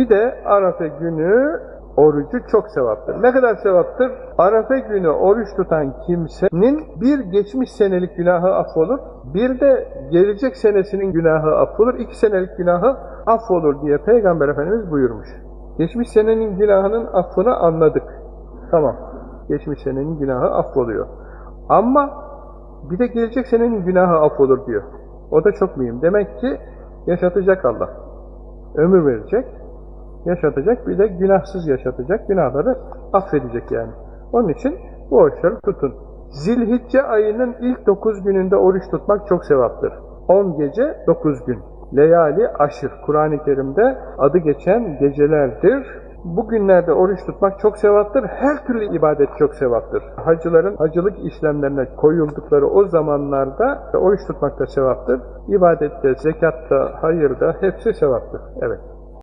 Bir de Arafa günü orucu çok sevaptır. Ne kadar sevaptır? Arafa günü oruç tutan kimsenin bir geçmiş senelik günahı affolur, bir de gelecek senesinin günahı affolur, iki senelik günahı affolur diye Peygamber Efendimiz buyurmuş. Geçmiş senenin günahının affını anladık. Tamam. Geçmiş senenin günahı affoluyor. Ama bir de gelecek senenin günahı affolur diyor. O da çok mühim. Demek ki yaşatacak Allah. Ömür verecek, yaşatacak, bir de günahsız yaşatacak, günahları affedecek yani. Onun için bu oruçları tutun. Zilhicce ayının ilk 9 gününde oruç tutmak çok sevaptır. 10 gece 9 gün. Leyali aşır. Kur'an-ı Kerim'de adı geçen gecelerdir. Bu günlerde oruç tutmak çok sevaptır. Her türlü ibadet çok sevaptır. Hacıların hacılık işlemlerine koyuldukları o zamanlarda oruç tutmak da sevaptır. İbadette, zekatta, hayırda hepsi sevaptır. Evet.